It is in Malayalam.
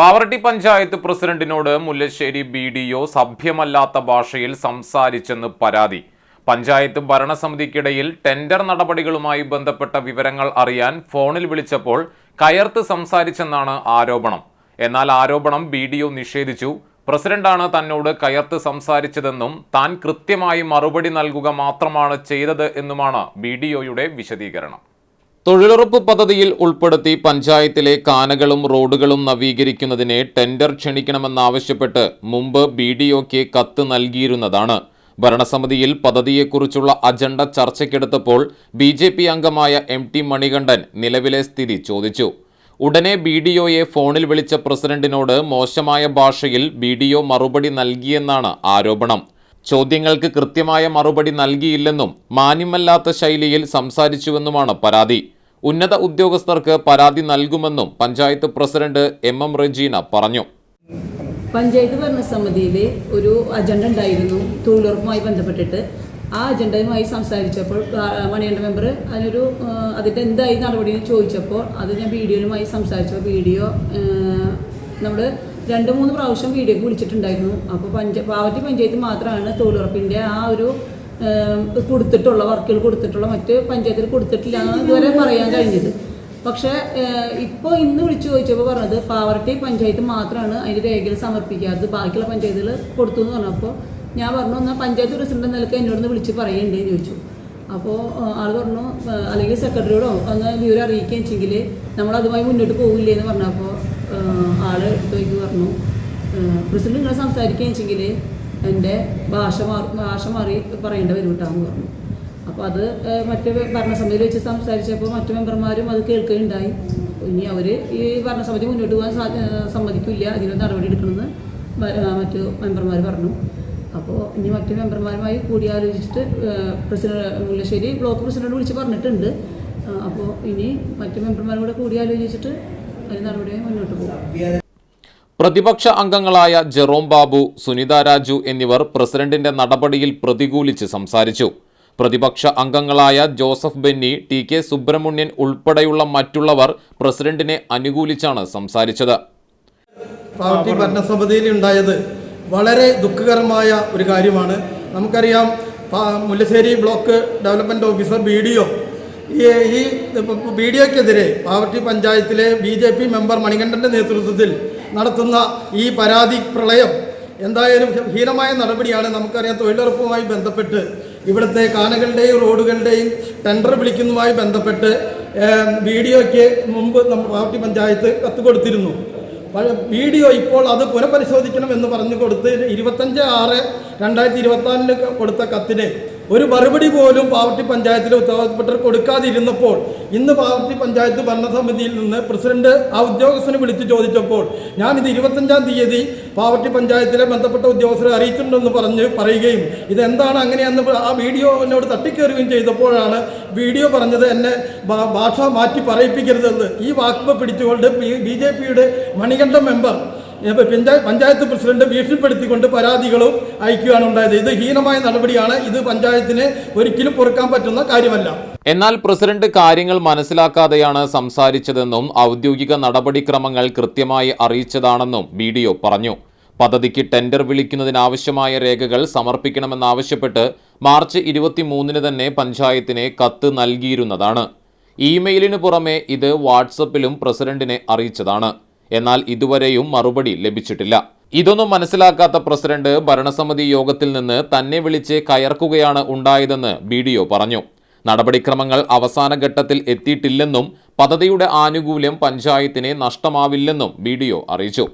പാവറട്ടി പഞ്ചായത്ത് പ്രസിഡന്റിനോട് മുല്ലശ്ശേരി ബി ഡി ഒ സഭ്യമല്ലാത്ത ഭാഷയിൽ സംസാരിച്ചെന്ന് പരാതി. പഞ്ചായത്ത് ഭരണസമിതിക്കിടയിൽ ടെൻഡർ നടപടികളുമായി ബന്ധപ്പെട്ട വിവരങ്ങൾ അറിയാൻ ഫോണിൽ വിളിച്ചപ്പോൾ കയർത്ത് സംസാരിച്ചെന്നാണ് ആരോപണം. എന്നാൽ ആരോപണം ബി ഡി ഒ നിഷേധിച്ചു. പ്രസിഡന്റാണ് തന്നോട് കയർത്ത് സംസാരിച്ചതെന്നും താൻ കൃത്യമായി മറുപടി നൽകുക മാത്രമാണ് ചെയ്തത് എന്നുമാണ് ബി ഡി ഒയുടെ വിശദീകരണം. തൊഴിലുറപ്പ് പദ്ധതിയിൽ ഉൾപ്പെടുത്തി പഞ്ചായത്തിലെ കാനകളും റോഡുകളും നവീകരിക്കുന്നതിന് ടെൻഡർ ക്ഷണിക്കണമെന്നാവശ്യപ്പെട്ട് മുമ്പ് ബി ഡി ഒക്ക് കത്ത് നൽകിയിരുന്നതാണ്. ഭരണസമിതിയിൽ പദ്ധതിയെക്കുറിച്ചുള്ള അജണ്ട ചർച്ചയ്ക്കെടുത്തപ്പോൾ ബി ജെ പി അംഗമായ എം ടി മണികണ്ഠൻ നിലവിലെ സ്ഥിതി ചോദിച്ചു. ഉടനെ ബി ഡി ഒയെ ഫോണിൽ വിളിച്ച പ്രസിഡന്റിനോട് മോശമായ ഭാഷയിൽ ബി ഡി ഒ മറുപടി നൽകിയെന്നാണ് ആരോപണം. ചോദ്യങ്ങൾക്ക് കൃത്യമായ മറുപടി നൽകിയില്ലെന്നും മാന്യമല്ലാത്ത ശൈലിയിൽ സംസാരിച്ചുവെന്നുമാണ് പരാതി. ഉന്നത ഉദ്യോഗസ്ഥർക്ക് പരാതി നൽകുമെന്നും panchayat president M M Rejeena പറഞ്ഞു. പഞ്ചായത്ത് ഭരണസമിതിയിൽ ഒരു അജണ്ട ഉണ്ടായിരുന്നു. തൊഴിലുറപ്പുമായി ബന്ധപ്പെട്ടിട്ട് ആ അജണ്ടയുമായി സംസാരിച്ചപ്പോൾ മണിയണ്ട മെമ്പർ അതിനൊരു അതിന്റെ എന്തായി നടപടി ചോദിച്ചപ്പോൾ അത് ഞാൻ വീഡിയോയുമായി സംസാരിച്ചപ്പോൾ വീഡിയോ നമ്മൾ രണ്ട് മൂന്ന് പ്രാവശ്യം വീഡിയോക്ക് വിളിച്ചിട്ടുണ്ടായിരുന്നു. അപ്പോൾ പഞ്ച പാവറ്റി പഞ്ചായത്ത് മാത്രമാണ് തൊഴിലുറപ്പിന്റെ ആ ഒരു കൊടുത്തിട്ടുള്ള വർക്കുകൾ കൊടുത്തിട്ടുള്ള മറ്റ് പഞ്ചായത്തിൽ കൊടുത്തിട്ടില്ല എന്ന് ഇതുവരെ പറയാൻ കഴിഞ്ഞത്. പക്ഷേ ഇപ്പോൾ ഇന്ന് വിളിച്ചു ചോദിച്ചപ്പോൾ പറഞ്ഞത് പാവർട്ടി പഞ്ചായത്ത് മാത്രമാണ് അതിന്റെ രേഖകൾ സമർപ്പിക്കാത്തത്. ബാക്കിയുള്ള പഞ്ചായത്തുകൾ കൊടുത്തു എന്ന് പറഞ്ഞപ്പോൾ ഞാൻ പറഞ്ഞു എന്നാൽ പഞ്ചായത്ത് പ്രസിഡന്റ് നിലയ്ക്ക് എന്നോട് വിളിച്ച് പറയണ്ടേ എന്ന് ചോദിച്ചു. അപ്പോൾ ആൾ പറഞ്ഞു അല്ലെങ്കിൽ സെക്രട്ടറിയോടോ ഒന്ന് വിവരം അറിയിക്കുകയും വെച്ചെങ്കിൽ നമ്മളതുമായി മുന്നോട്ട് പോകില്ലേ എന്ന് പറഞ്ഞപ്പോൾ ആൾ എടുത്തു പറഞ്ഞു. പ്രസിഡന്റ് നിങ്ങൾ സംസാരിക്കുകയും വെച്ചെങ്കിൽ എന്റെ ഭാഷ മാറി ഭാഷ മാറി പറയേണ്ട വരും കേട്ടാന്ന് പറഞ്ഞു. അപ്പോൾ അത് മറ്റു ഭരണസമിതിയിൽ വെച്ച് സംസാരിച്ചപ്പോൾ മറ്റു മെമ്പർമാരും അത് കേൾക്കുകയുണ്ടായി. ഇനി അവർ ഈ ഭരണസമിതി മുന്നോട്ട് പോകാൻ സമ്മതിക്കില്ല. അതിന് നടപടി എടുക്കണമെന്ന് മറ്റു മെമ്പർമാർ പറഞ്ഞു. അപ്പോൾ ഇനി മറ്റു മെമ്പർമാരുമായി കൂടിയാലോചിച്ചിട്ട് പ്രസിഡന്റ് മുല്ലശ്ശേരി ബ്ലോക്ക് പ്രസിഡന്റ് വിളിച്ച് പറഞ്ഞിട്ടുണ്ട്. അപ്പോൾ ഇനി മറ്റു മെമ്പർമാരും കൂടെ കൂടിയാലോചിച്ചിട്ട് നടപടിയായി മുന്നോട്ട് പോകും. പ്രതിപക്ഷ അംഗങ്ങളായ ജെറോം ബാബു സുനിത രാജു എന്നിവർ പ്രസിഡന്റിന്റെ നടപടിയിൽ പ്രതികൂലിച്ച് സംസാരിച്ചു. പ്രതിപക്ഷ അംഗങ്ങളായ Joseph Benny T K Subrahmanyan ഉൾപ്പെടെയുള്ള മറ്റുള്ളവർ പ്രസിഡന്റിനെ അനുകൂലിച്ചാണ് സംസാരിച്ചത്. പാർട്ടി ഭരണസമിതിയിൽ ഉണ്ടായത് വളരെ ദുഃഖകരമായ ഒരു കാര്യമാണ്. നമുക്കറിയാം Mullassery block development officer B D O ഈ ഈ ബി ഡി ഒക്കെതിരെ പാവർട്ടി പഞ്ചായത്തിലെ ബി ജെ പി മെമ്പർ മണികണ്ഠന്റെ നേതൃത്വത്തിൽ നടത്തുന്ന ഈ പരാതി പ്രളയം എന്തായാലും ഹീനമായ നടപടിയാണ്. നമുക്കറിയാം തൊഴിലുറപ്പുമായി ബന്ധപ്പെട്ട് ഇവിടുത്തെ കാനകളുടെയും റോഡുകളുടെയും ടെൻഡർ വിളിക്കുന്നതുമായി ബന്ധപ്പെട്ട് ബി ഡി ഒക്ക് മുമ്പ് നമ്മൾ പാർട്ടി പഞ്ചായത്ത് കത്ത് കൊടുത്തിരുന്നു. ഡി ഒ ഇപ്പോൾ അത് പുനഃപരിശോധിക്കണം എന്ന് പറഞ്ഞു കൊടുത്ത് ഇരുപത്തഞ്ച് ആറ് രണ്ടായിരത്തി ഇരുപത്തിനാലിന് കൊടുത്ത കത്തിന് ഒരു മറുപടി പോലും പാവർട്ടി പഞ്ചായത്തിലെ ഉത്തരവാദിത്തപ്പെട്ടവർ കൊടുക്കാതിരുന്നപ്പോൾ ഇന്ന് പാവർട്ടി പഞ്ചായത്ത് ഭരണസമിതിയിൽ നിന്ന് പ്രസിഡന്റ് ആ ഉദ്യോഗസ്ഥനെ വിളിച്ച് ചോദിച്ചപ്പോൾ ഞാൻ ഞാനിത് ഇരുപത്തഞ്ചാം തീയതി പാവർട്ടി പഞ്ചായത്തിലെ ബന്ധപ്പെട്ട ഉദ്യോഗസ്ഥരെ അറിയിച്ചിട്ടുണ്ടെന്ന് പറഞ്ഞ് പറയുകയും ഇതെന്താണ് അങ്ങനെയെന്ന് ആ വീഡിയോ എന്നോട് തട്ടിക്കയറുകയും ചെയ്തപ്പോഴാണ് വീഡിയോ പറഞ്ഞത് എന്നെ ഭാഷ മാറ്റി പറയിപ്പിക്കരുതെന്ന്. ഈ വാക്ക് പിടിച്ചുകൊണ്ട് ബി ജെ പിയുടെ മണികണ്ഠ മെമ്പർ പഞ്ചായത്ത് പ്രസിഡന്റ് ഭീഷണിപ്പെടുത്തിക്കൊണ്ട് പരാതികളും അയക്കുകയാണ് ഉണ്ടായത്. ഇത് ഹീനമായ നടപടിയാണ്. ഇത് പഞ്ചായത്തിന് ഒരിക്കലും പൊറുക്കാൻ പറ്റുന്ന കാര്യമല്ല. എന്നാൽ പ്രസിഡന്റ് കാര്യങ്ങൾ മനസ്സിലാക്കാതെയാണ് സംസാരിച്ചതെന്നും ഔദ്യോഗിക നടപടിക്രമങ്ങൾ കൃത്യമായി അറിയിച്ചതാണെന്നും ബി ഡി ഒ പറഞ്ഞു. പദ്ധതിക്ക് ടെൻഡർ വിളിക്കുന്നതിനാവശ്യമായ രേഖകൾ സമർപ്പിക്കണമെന്നാവശ്യപ്പെട്ട് മാർച്ച് ഇരുപത്തിമൂന്നിന് തന്നെ പഞ്ചായത്തിന് കത്ത് നൽകിയിരുന്നതാണ്. ഇമെയിലിനു പുറമെ ഇത് വാട്സപ്പിലും പ്രസിഡന്റിനെ അറിയിച്ചതാണ്. എന്നാൽ ഇതുവരെയും മറുപടി ലഭിച്ചിട്ടില്ല. ഇതൊന്നും മനസ്സിലാക്കാത്ത പ്രസിഡന്റ് ഭരണസമിതി യോഗത്തിൽ നിന്ന് തന്നെ വിളിച്ച് കയർക്കുകയാണ് ഉണ്ടായതെന്ന് ബി ഡി ഒ പറഞ്ഞു. നടപടിക്രമങ്ങൾ അവസാന ഘട്ടത്തിൽ എത്തിയിട്ടില്ലെന്നും പദ്ധതിയുടെ ആനുകൂല്യം പഞ്ചായത്തിനെ നഷ്ടമാവില്ലെന്നും ബി ഡി ഒ അറിയിച്ചു.